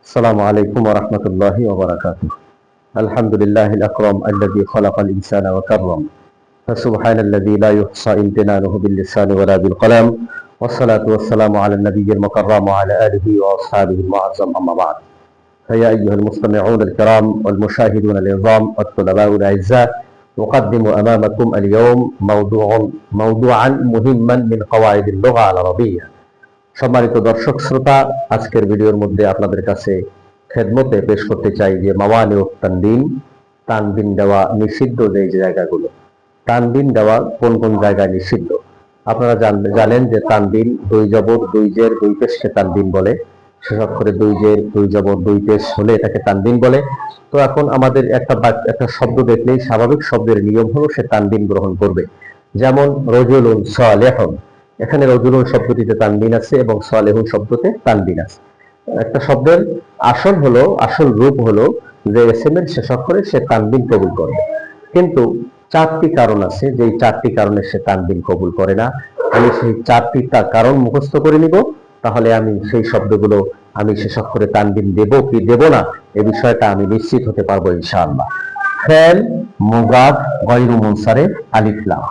السلام عليكم ورحمة الله وبركاته. الحمد لله الأكرم الذي خلق الإنسان وكرم. فسبحان الذي لا يحصى امتنانه باللسان ولا بالقلم. والصلاة والسلام على النبي المكرم وعلى آله وأصحابه المعظم أما بعد. فيا أيها المستمعون الكرام والمشاهدون العظام والطلباء الأعزاء أقدم أمامكم اليوم موضوع موضوعا مهما من قواعد اللغة العربية. সম্মানিত দর্শক শ্রোতা, আজকের ভিডিওর মধ্যে আপনাদের কাছে খেদমতে পেশ করতে চাই যে মাওয়ানি ও তানবিন তানবিন দেওয়া নিষিদ্ধ যে জায়গাগুলো। তানবিন দেওয়া কোন কোন জায়গায় নিষিদ্ধ? আপনারা জান- জানেন যে তানবিন দুই জবর দুই জের দুই পেশকে তানবিন বলে। শেষ অক্ষরে দুই জের দুই জবর দুই পেশ হলে এটাকে তানবিন বলে। তো এখন আমাদের একটা একটা শব্দ দেখলেই স্বাভাবিক শব্দের নিয়ম হলো সে তানবিন গ্রহণ করবে। যেমন রজুলুন সালেহন এখানে রজুলুন শব্দটিতে তানবিন আছে এবং সালেহুন শব্দতে তানবিন আছে। একটা শব্দের আসল হলো, আসল রূপ হলো যে এসএম এর শেষ অক্ষরে সে তানবিন কবুল করবে কিন্তু চারটি কারণ আছে যে চারটি কারণে সে তানবিন কবুল করে না। আমি সেই চারটি তা কারণ মুখস্থ করে নিব, তাহলে আমি সেই শব্দগুলো আমি শেষ অক্ষরে তানবিন দেব কি দেব না, এ বিষয়টা আমি নিশ্চিত হতে পারব ইনশাআল্লাহ। ফেল, মুগাদ গয়রু মুনসারে আলিফলাম।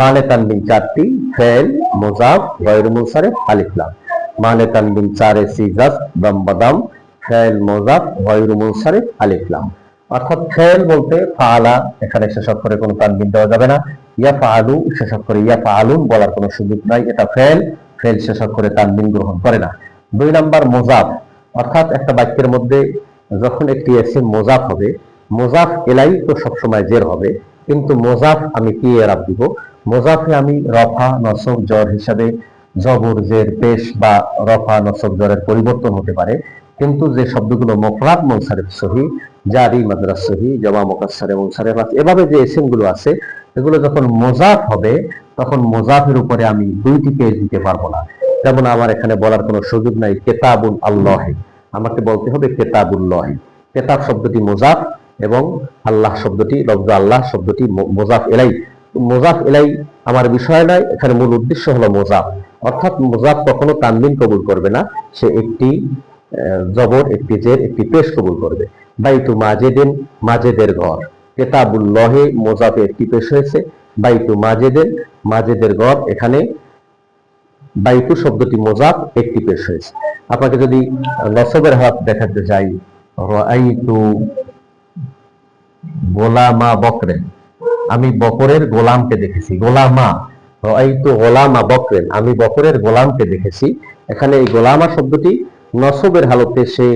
মানে তানবিন চারটি, ফেল মুজাব গয়রু মুনসারে আলিফলাম মানে তানবিন চারে সিজাস দম ফেল গয়রু মুনসারে আলিফলাম অর্থাৎ ফেল বলতে ফাআলা এখানে শেষ অক্ষরে কোনো দেওয়া যাবে না। ইয়া ফাআলু শেষ অক্ষরে ইয়া ফাআলুন বলার কোনো সুযোগ নাই, এটা ফেল ফেল শেষ অক্ষরে তানবিন গ্রহণ করে না। দুই নাম্বার মোজাফ অর্থাৎ একটা বাক্যের মধ্যে যখন একটি এসে মোজাফ হবে মোজাফ এলাই তো সবসময় জের হবে, কিন্তু মোজাফ আমি কি এরাব দিব? মোজাফে আমি রফা নসব জ্বর হিসাবে জবর, জের, পেশ বা রফা নসব জ্বরের পরিবর্তন হতে পারে। কিন্তু যে শব্দগুলো মোফরাদ মনসারেফ সহি, জারি মাদ্রাস সহি, জমা মোকাসারে মনসারেফ আছে এভাবে যে এসএমগুলো আছে, এগুলো যখন মোজাফ হবে, তখন মোজাফের উপরে আমি দুইটি পেজ দিতে পারব না। যেমন আমার এখানে বলার কোনো সুযোগ নাই কেতাবুল আল্লাহে। আমাকে বলতে হবে কেতাবুল্লাহে কেতাব শব্দটি মোজাফ এবং আল্লাহ শব্দটি লব্জ আল্লাহ শব্দটি মোজাফ এলাই। মোজাফ এলাই আমার বিষয় নয়, এখানে মূল উদ্দেশ্য হলো মোজাফ। অর্থাৎ মোজাফ কখনো তানবিন কবুল করবে না, সে একটি জবর, একটি জের, একটি পেশ কবুল করবে। বাইতু মাজেদিন, মাজেদের ঘর। কেতাবুল্লহে মোজাফে একটি পেশ হয়েছে, বাইতু মাজেদের মাজেদের ঘর। এখানে বাইতু শব্দটি মোজাফ একটি পেশ হয়েছে। আপনাকে যদি নসবের হাত দেখাতে যাই, রাআইতু গোলামা বকরেন আমি বকরের গোলামকে দেখেছি, গোলামা। রাআইতু গোলামা বকরেন আমি বকরের গোলামকে দেখেছি। এখানে এই গোলামা শব্দটি নসবের হালতে সে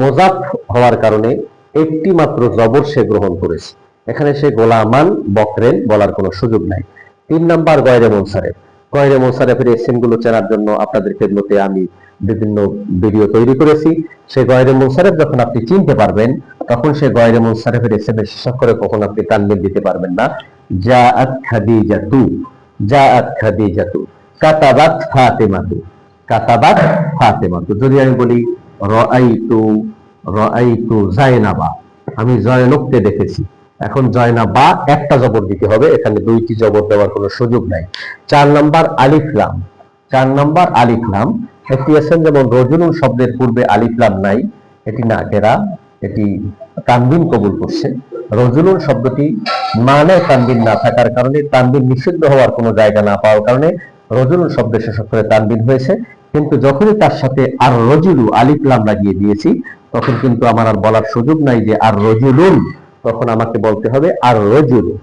মোজাফ হওয়ার কারণে একটি মাত্র জবর সে গ্রহণ করেছে। এখানে সে গোলামান বকরেন বলার কোনো সুযোগ নাই। তিন নাম্বার গয়রে মোনসারেফ। গয়রে মোনসারেফের এসএমগুলো চেনার জন্য আপনাদের খেদমতে আমি বিভিন্ন ভিডিও তৈরি করেছি। সেই গয়রে মোনসারেফ যখন আপনি চিনতে পারবেন, তখন সে গয়রে মোনসারেফের এসএম এর শেষ করে কখন আপনি তানবিন দিতে পারবেন না। যা জাআত খাদিজাতু জাআত খাদিজাতু, কাতাবাত ফাতিমাতু কাতাবাত ফাতিমাতু। যদি আমি বলি, রাআইতু রাআইতু জায়নাবা আমি জয়নবকে দেখেছি। এখন জয়নাবা একটা জবর দিতে হবে, এখানে দুইটি জবর দেওয়ার কোনো সুযোগ নাই। চার নাম্বার আলিফ আলিফলাম চার নাম্বার আলিফলাম একটি আছেন যেমন রজুলুন শব্দের পূর্বে আলিফলাম নাই, এটি না কেরা এটি তানবিন কবুল করছে। রজুলুন শব্দটি মানে তানবিন না থাকার কারণে তানবিন নিষিদ্ধ হওয়ার কোনো জায়গা না পাওয়ার কারণে রজুলুন শব্দের শেষ করে তানবিন হয়েছে। কিন্তু যখনই তার সাথে আর রজুলু আলিফলাম লাগিয়ে দিয়েছি, তখন কিন্তু আমার আর বলার সুযোগ নাই যে আর রজুলুন, তখন আমাকে বলতে হবে আর রজুলু,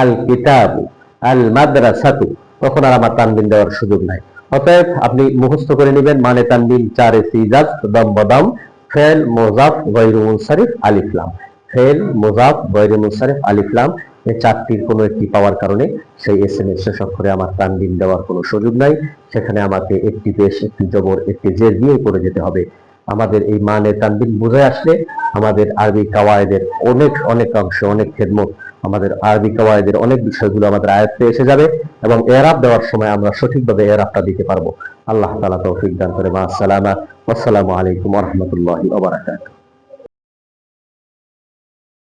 আল কিতাবু, আল মাদ্রাসাতু, তখন আর আমার তানবিন দেওয়ার সুযোগ নাই। অতএব আপনি মুখস্থ করে নেবেন মানে তানবিন চারে সিজাজ দম বদম, ফেল, মোজাফ গৈরু মুনসারিফ আলিফলাম ফেল, মোজাফ গৈরু মুনসারিফ আলিফলাম এই চারটির কোনো একটি পাওয়ার কারণে সেই এস এম এস শেষ অক্ষরে আমার তানবিন দেওয়ার কোনো সুযোগ নাই। সেখানে আমাকে একটি বেশ একটি জবর, একটি জের দিয়ে করে যেতে হবে। আমাদের এই মানে তানবিন বুঝে আসলে আমাদের আরবি কাওয়ায়েদের অনেক অনেক অংশ অনেক খেদমত আমাদের আরবি কাওয়ায়েদের অনেক বিষয়গুলো আমাদের আয়ত্তে এসে যাবে এবং এরাব দেওয়ার সময় আমরা সঠিকভাবে এরাবটা দিতে পারব। আল্লাহ তালা তৌফিক দান করে। মা আসসালামা। আসসালামু আলাইকুম রহমতুল্লাহ বারাকাতুহু।